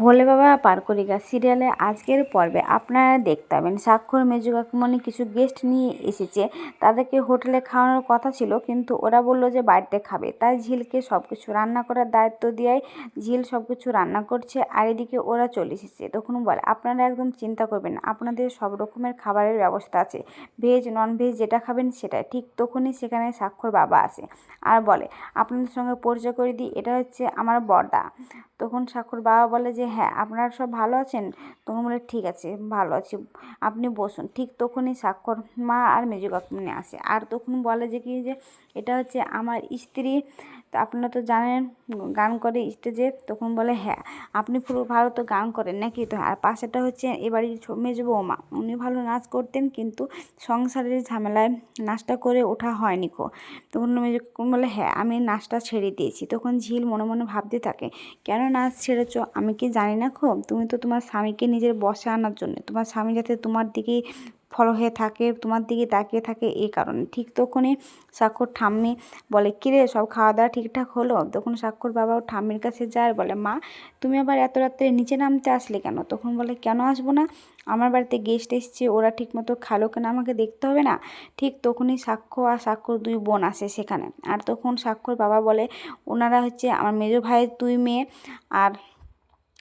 ভোলে বাবা পারকরিকা সিরিয়ালে আজকের পর্বে আপনারা দেখতে পাবেন, স্বাক্ষর, মেজু কাকিমণি কিছু গেস্ট নিয়ে এসেছে। তাদেরকে হোটেলে খাওয়ানোর কথা ছিল, কিন্তু ওরা বলল যে বাড়িতে খাবে। তাই ঝিলকে সব কিছু রান্না করার দায়িত্ব দেওয়ায় ঝিল সব কিছু রান্না করছে, আর এদিকে ওরা চলে এসেছে। তখন বলে, আপনারা একদম চিন্তা করবেন আপনাদের সব রকমের খাবারের ব্যবস্থা আছে। ভেজ নন ভেজ যেটা খাবেন সেটাই। ঠিক তখনই সেখানে স্বাক্ষর বাবা আসে, আর বলে, আপনাদের সঙ্গে পরিচয় করে দিই, এটা হচ্ছে আমার বর্দা। তখন সাক্ষর বাবা বলে যে হ্যাঁ আপনারা সব ভালো আছেন? তখন বলে, ঠিক আছে, ভালো আছি। আপনি বসুন। ঠিক তখনই সাক্ষর মা আর মেজু কাকুমনি আসে। আর তখন বলে যে কি যে, এটা হচ্ছে আমার স্ত্রী তো আপনারা তো জানেন, গান করে স্টেজে তখন বলে হ্যাঁ আপনি পুরো ভালো তো গান করেন নাকি? তো আর পাশেটা হচ্ছে এবারই মেজো বৌমা, উনি ভালো নাচ করতেন কিন্তু সংসারের ঝামেলায় নাচটা করে ওঠা হয়নি কো। তখন মেজো বলে হ্যাঁ আমি নাচটা ছেড়ে দিয়েছি। তখন ঝিল মনে মনে ভাবতে থাকে, কেন নাচ ছেড়েছ? আমি কি জানি না খো তুমি তো তোমার স্বামীকে নিজের বসে আনার জন্য, তোমার স্বামী যাতে তোমার দিকেই ফলো হয়ে থাকে, তোমার দিকে তাকিয়ে থাকে এই কারণে। ঠিক তখনই স্বাক্ষর ঠাম্মি বলে, কিরে, সব খাওয়া দাওয়া ঠিকঠাক হলো? তখন স্বাক্ষর বাবা ও ঠাম্মির কাছে যায়, বলে, মা, তুমি আবার এত রাত্রে নিচে নামতে আসলে কেন? তখন বলে, কেন আসব না? আমার বাড়িতে গেস্ট এসছে, ওরা ঠিকমতো খালো কেন? আমাকে দেখতে হবে না? ঠিক তখনই সাক্ষ্য আর সাক্ষর দুই বোন আসে সেখানে। আর তখন সাক্ষর বাবা বলে, ওনারা হচ্ছে আমার মেজো ভাইয়ের দুই মেয়ে, আর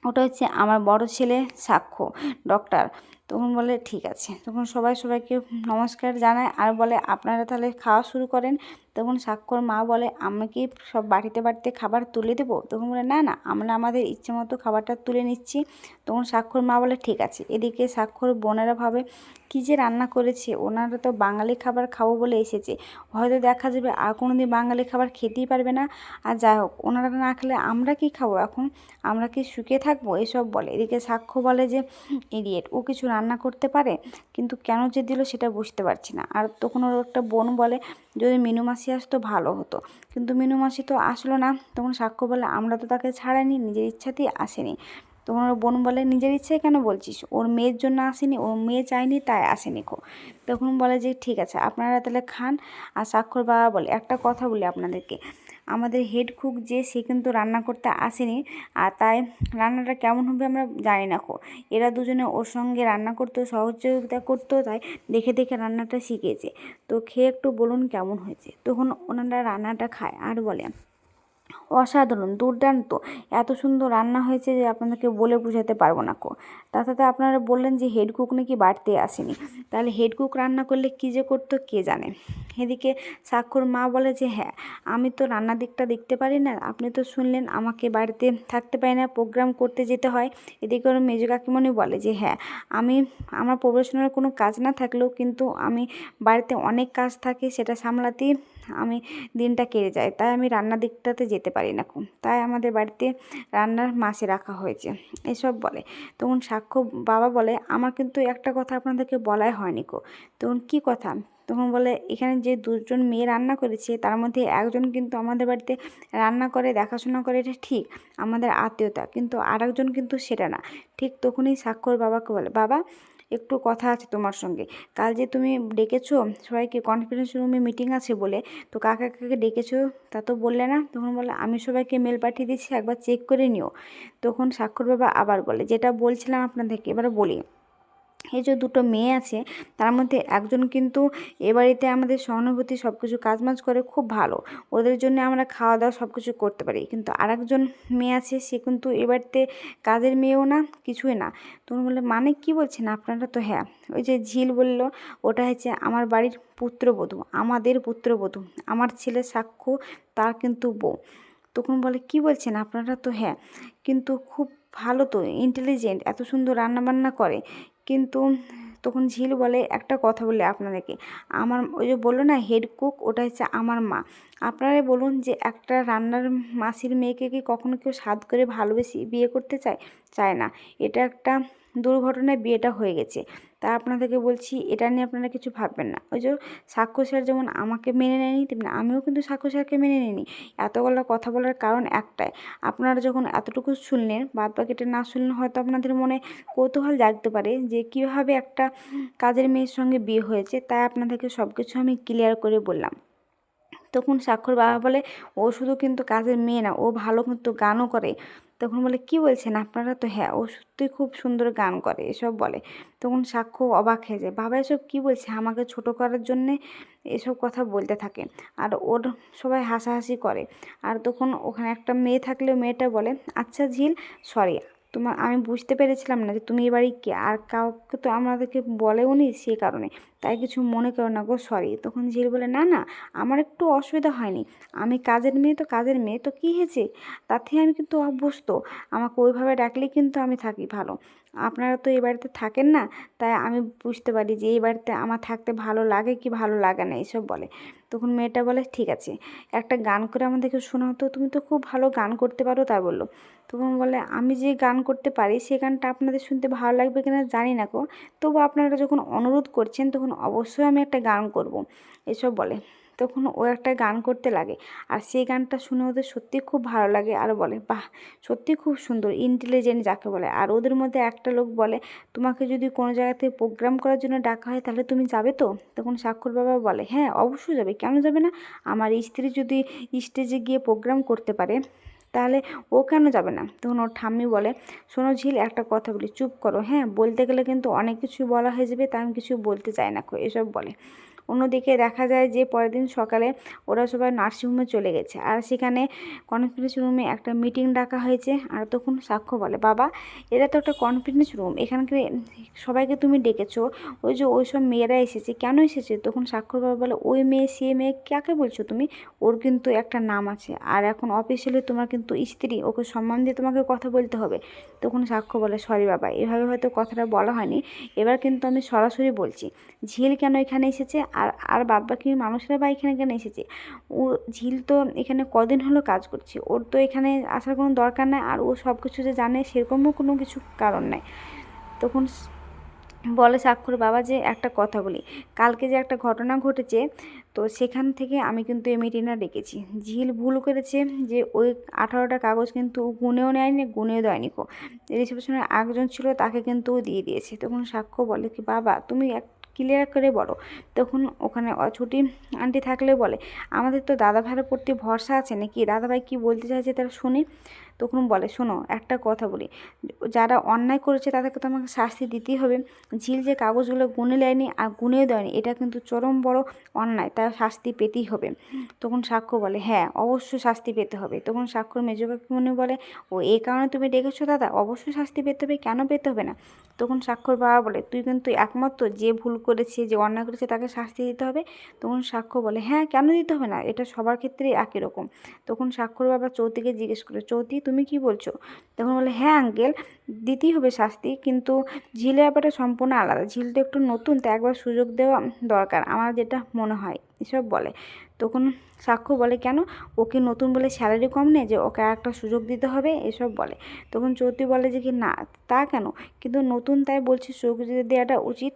ওটা হচ্ছে আমার বড় ছেলে সাক্ষ্য ডক্টর তখন বলে, ঠিক আছে। তখন সবাই সবাইকে নমস্কার জানায় আর বলে, আপনারা তাহলে খাওয়া শুরু করেন। তখন স্বাক্ষর মা বলে, আমি কি সব বাড়িতে বাড়িতে খাবার তুলে দেবো? তখন বলে, না না, আমরা আমাদের ইচ্ছে মতো খাবারটা তুলে নিচ্ছি। তখন স্বাক্ষর মা বলে, ঠিক আছে। এদিকে স্বাক্ষর বোনেরা ভাবে, কী যে রান্না করেছে, ওনারা তো বাঙালি খাবার খাব বলে এসেছে। হয়তো দেখা যাবে আর কোনো দিন বাঙালি খাবার খেতেই পারবে না। আর যাই হোক, ওনারা না খেলে আমরা কি খাব এখন? আমরা কি শুকিয়ে থাকব? এসব বলে। এদিকে সাক্ষ্য বলে যে, ইডিয়েট, ও কিছু রান্না করতে পারে, কিন্তু কেন যে দিল সেটা বুঝতে পারছি না। আর তখন ওর একটা বোন বলে, যদি মিনু মাসি আসতো, ভালো হতো। কিন্তু মিনু মাসি তো আসলো না। তখন সাক্ষ্য বলে, আমরা তো তাকে ছাড়াইনি, নিজের ইচ্ছাতেই আসেনি। তখন ওর বোন বলে, নিজের ইচ্ছায় কেন বলছিস? ওর মেয়ের জন্য আসেনি, ওর মেয়ে চায়নি, তাই আসেনি খো। তখন বলে যে, ঠিক আছে, আপনারা তাহলে খান। আর সাক্ষর বাবা বলে, একটা কথা বলি আপনাদেরকে। আমাদের হেড কুক যে, সে কিন্তু রান্না করতে আসেনি। আর তাই রান্নাটা কেমন হবে আমরা জানি না। খো, এরা দুজনে ওর সঙ্গে রান্না করতেও সহযোগিতা করতো, তাই দেখে দেখে রান্নাটা শিখেছে। তো খেয়ে একটু বলুন কেমন হয়েছে? তখন ওনারা রান্নাটা খায়। আর বলে অসাধারণ, দুর্দান্ত। এত সুন্দর রান্না হয়েছে যে আপনাদেরকে বলে বোঝাতে পারব না কো। তাতে আপনারা বললেন যে হেড কুক নাকি বাড়তে আসেনি। তাহলে হেড কুক রান্না করলে কী যে করতো কে জানে? এদিকে স্বাক্ষর মা বলে যে হ্যাঁ আমি তো রান্নার দিকটা দেখতে পারি না, আপনি তো শুনলেন আমাকে বাড়িতে থাকতে পারি না প্রোগ্রাম করতে যেতে হয়। এদিকে ওর মেজ কাকিমণি বলে যে হ্যাঁ আমি, আমার প্রফেশনাল কোনো কাজ না থাকলেও কিন্তু আমি বাড়িতে অনেক কাজ থাকে, সেটা সামলাতেই আমি দিনটা কেটে যায়। তাই আমি রান্নার দিকটাতে যেতে পারি না তাই আমাদের বাড়িতে রান্নার মাসে রাখা হয়েছে। এসব বলে। তখন সাক্ষ্য বাবা বলে, আমার কিন্তু একটা কথা আপনাদেরকে বলাই হয়নি কো তখন কি কথা? তখন বলে, এখানে যে দুজন মেয়ে রান্না করেছে, তার মধ্যে একজন কিন্তু আমাদের বাড়িতে রান্না করে, দেখাশোনা করে, এটা ঠিক। আমাদের আত্মীয়তা। কিন্তু আরেকজন কিন্তু সেটা না। ঠিক তখনই স্বাক্ষর বাবাকে বলে, বাবা একটু কথা আছে তোমার সঙ্গে। কাল যে তুমি ডেকেছ, সবাইকে কনফিডেন্স রুমে মিটিং আছে বলে, তো কাকা কাকে ডেকেছ তা তো বললে না, তখন বলে আমি সবাইকে মেল পাঠিয়ে দিচ্ছি একবার চেক করে নিও। তখন স্বাক্ষর বাবা আবার বলে, যেটা বলছিলাম আপনাদেরকে, এবার বলি। এই যে দুটো মেয়ে আছে, তার মধ্যে একজন কিন্তু এ বাড়িতে আমাদের সহানুভূতি সব কিছু কাজমাজ করে খুব ভালো। ওদের জন্য আমরা খাওয়া দাওয়া সব কিছু করতে পারি। কিন্তু আরেকজন মেয়ে আছে, সে কিন্তু এ বাড়িতে কাজের মেয়েও না, কিছুই না। তুমি বললে মানে কি বলছেন আপনারা তো? হ্যাঁ ওই যে ঝিল বলল, ওটা হচ্ছে আমার বাড়ির পুত্রবধূ, আমাদের পুত্রবধূ, আমার ছেলে সাক্ষ্য তার কিন্তু বউ। তখন বলে, কি বলছেন আপনারা তো? হ্যাঁ কিন্তু খুব ভালো তো ইন্টেলিজেন্ট এত সুন্দর রান্নাবান্না করে। কিন্তু তখন ঝিল বলে একটা কথা বলে আপনাদেরকে। আমার ওই যে বলল না হেড কুক ওটা হচ্ছে আমার মা। আপনারাই বলুন যে একটা রান্নার মাসির মেয়েকে কি কখনো কেউ স্বাদ করে ভালোবেসে বিয়ে করতে চায়? চায় না। এটা একটা দুর্ঘটনায় বিয়েটা হয়ে গেছে। তা আপনাদেরকে বলছি, এটা নিয়ে আপনারা কিছু ভাববেন না। ওই যে সাক্ষ্য স্যার যেমন আমাকে মেনে নেয়নি, তেমনি আমিও কিন্তু সাক্ষ্য স্যারকে মেনে নিইনি। এতগুলো কথা বলার কারণ একটাই, আপনারা যখন এতটুকু শুনলেন বাদ বাকিটা না শুনলেন হয়তো আপনাদের মনে কৌতূহল জাগতে পারে যে কীভাবে একটা কাজের মেয়ের সঙ্গে বিয়ে হয়েছে, তাই আপনাদেরকে সব কিছু আমি ক্লিয়ার করে বললাম। তখন স্বাক্ষর বাবা বলে, ও শুধু কিন্তু কাজের মেয়ে না, ও ভালো কিন্তু গানও করে। তখন বলে, কি বলছেন আপনারা তো? হ্যাঁ ও সত্যি খুব সুন্দর গান করে, এসব বলে। তখন সাক্ষ্য অবাক হয়ে যায়, বাবা, এসব কী বলছে? আমাকে ছোট করার জন্যে এসব কথা বলতে থাকে। আর ওর সবাই হাসাহাসি করে। আর তখন ওখানে একটা মেয়ে থাকলেও মেয়েটা বলে আচ্ছা ঝিল, সরি তোমার, আমি বুঝতে পেরেছিলাম না যে তুমি এ বাড়ি কে, আর কাউকে তো আমাদেরকে বলেও নি সে কারণে। তাই কিছু মনে করো না গো সরি তখন ঝিল বলে, না না, আমার একটু অসুবিধা হয়নি। আমি কাজের মেয়ে তো, কাজের মেয়ে, তো কী হয়েছে? তাতে আমি কিন্তু অভ্যস্ত। আমাকে ওইভাবে ডাকলে কিন্তু আমি থাকি ভালো। আপনারা তো এই বাড়িতে থাকেন না, তাই আমি বুঝতে পারি যে এই বাড়িতে আমার থাকতে ভালো লাগে কি ভালো লাগে না, এইসব বলে। তখন মেয়েটা বলে, ঠিক আছে, একটা গান করে আমাদেরকে শোনাও তো, তুমি তো খুব ভালো গান করতে পারো, তাই বলল। তখন বলে, আমি যে গান করতে পারি, সে গানটা আপনাদের শুনতে ভালো লাগবে কিনা জানি না কো তবু আপনারা যখন অনুরোধ করছেন, তখন অবশ্যই আমি একটা গান করব, এসব বলে। তখন ও একটা গান করতে লাগে। আর সেই গানটা শুনে ওদের সত্যি খুব ভালো লাগে আর বলে, বাহ সত্যি খুব সুন্দর ইন্টেলিজেন্ট যাকে বলে। আর ওদের মধ্যে একটা লোক বলে, তোমাকে যদি কোনো জায়গাতে প্রোগ্রাম করার জন্য ডাকা হয় তাহলে তুমি যাবে তো? তখন স্বাক্ষর বাবা বলে হ্যাঁ অবশ্যই যাবে, কেন যাবে না? আমার স্ত্রী যদি স্টেজে গিয়ে প্রোগ্রাম করতে পারে, তাহলে ও কেন যাবে না? তখন ওর ঠাম্মি বলে, শোনো ঝিল, একটা কথা বলি, চুপ করো হ্যাঁ? বলতে গেলে কিন্তু অনেক কিছু বলা হয়ে যাবে তাই আমি কিছু বলতে চাই না এসব বলে। অন্যদিকে দেখা যায় যে পরের দিন সকালে ওরা সবাই নার্সিংহোমে চলে গেছে। আর সেখানে কনফারেন্স রুমে একটা মিটিং ডাকা হয়েছে। আর তখন সাক্ষ্য বলে, বাবা এটা তো একটা কনফারেন্স রুম। এখানকার সবাইকে তুমি ডেকেছো। ওই যে ওই সব মেয়েরা এসেছে। কেন এসেছে? তখন সাক্ষর বাবা বলে, ওই মেয়ে, সে মেয়ে, কাকে বলছো তুমি? ওর কিন্তু একটা নাম আছে। আর এখন অফিসিয়ালি তোমার কিন্তু স্ত্রী। ওকে সম্মান দিয়ে তোমাকে কথা বলতে হবে। তখন সাক্ষ্য বলে, সরি বাবা, এভাবে হয়তো কথাটা বলা হয়নি। এবার কিন্তু আমি সরাসরি বলছি। ঝিল কেন এখানে এসেছে? আর আর বাদ বাকি মানুষেরা বা এখানে কেন এসেছে? ও, ঝিল তো এখানে কদিন হলো কাজ করছে। ওর তো এখানে আসার কোনো দরকার নেই আর ও সব কিছু যে জানে সেরকমও কোনো কিছু কারণ নেই। তখন বলে সাক্ষর বাবা যে একটা কথা বলি, কালকে যে একটা ঘটনা ঘটেছে, তো সেখান থেকে আমি কিন্তু এই ডেকেছি। ঝিল ভুল করেছে যে ওই আঠারোটা কাগজ কিন্তু গুনেও নেয়নি, গুনেও দেয়নি কো রিসেপশনের একজন ছিল তাকে কিন্তু দিয়ে দিয়েছে। তখন সাক্ষ্য বলে কি, বাবা, তুমি এক ক্লিয়ার করে বলো। তখন ওখানে ছুটি আন্টি থাকলে বলে, আমাদের তো দাদা ভাইয়ের প্রতি ভরসা আছে নাকি? দাদাভাই কী বলতে চাইছে তারা শুনি। তখন বলে, শোনো, একটা কথা বলি। যারা অন্যায় করেছে তাদেরকে তো আমাকে শাস্তি দিতেই হবে। ঝিল যে কাগজগুলো গুনে নেয়নি আর গুনেও দেয়নি, এটা কিন্তু চরম বড় অন্যায়। তার শাস্তি পেতেই হবে। তখন সাক্ষ্য বলে হ্যাঁ অবশ্যই শাস্তি পেতে হবে। তখন সাক্ষর মেজ মনে বলে, ও এই কারণে তুমি ডেকেছো দাদা? অবশ্যই শাস্তি পেতে হবে। কেন পেতে হবে না? তখন সাক্ষর বাবা বলে, তুই কিন্তু একমাত্র যে ভুল করেছে, যে অন্যায় করেছে তাকে শাস্তি দিতে হবে। তখন সাক্ষ্য বলে হ্যাঁ কেন দিতে হবে না? এটা সবার ক্ষেত্রেই একই রকম। তখন সাক্ষর বাবা চৌতিকে জিজ্ঞেস করে, চৌতি তুমি কি বলছো? তখন বলে হ্যাঁ আঙ্কেল, দিতেই হবে শাস্তি, কিন্তু ঝিলের ব্যাপারটা সম্পূর্ণ আলাদা। ঝিল তো একটু নতুন তো একবার সুযোগ দেওয়া দরকার, আমার যেটা মনে হয়। এসব বলে। তখন সাক্ষ্য বলে, কেন? ওকে নতুন বলে স্যালারি কম নেই যে ওকে একটা সুযোগ দিতে হবে? এসব বলে। তখন চৌতি বলে যে কি, না, তা কেন? কিন্তু নতুন তাই বলছি, সুযোগ দেওয়াটা উচিত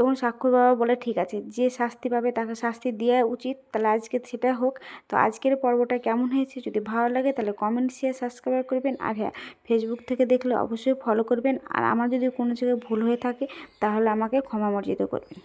তখন সাক্ষর বাবা বলে, ঠিক আছে, যে শাস্তি পাবে তাকে শাস্তি দেওয়া উচিত। তাহলে আজকে সেটা হোক। তো আজকের পর্বটা কেমন হয়েছে যদি ভালো লাগে তাহলে কমেন্ট শেয়ার সাবস্ক্রাইব করবেন। আর হ্যাঁ ফেসবুক থেকে দেখলে অবশ্যই ফলো করবেন। আর আমার যদি কোনো জায়গায় ভুল হয়ে থাকে তাহলে আমাকে ক্ষমা মর্জিত করবেন।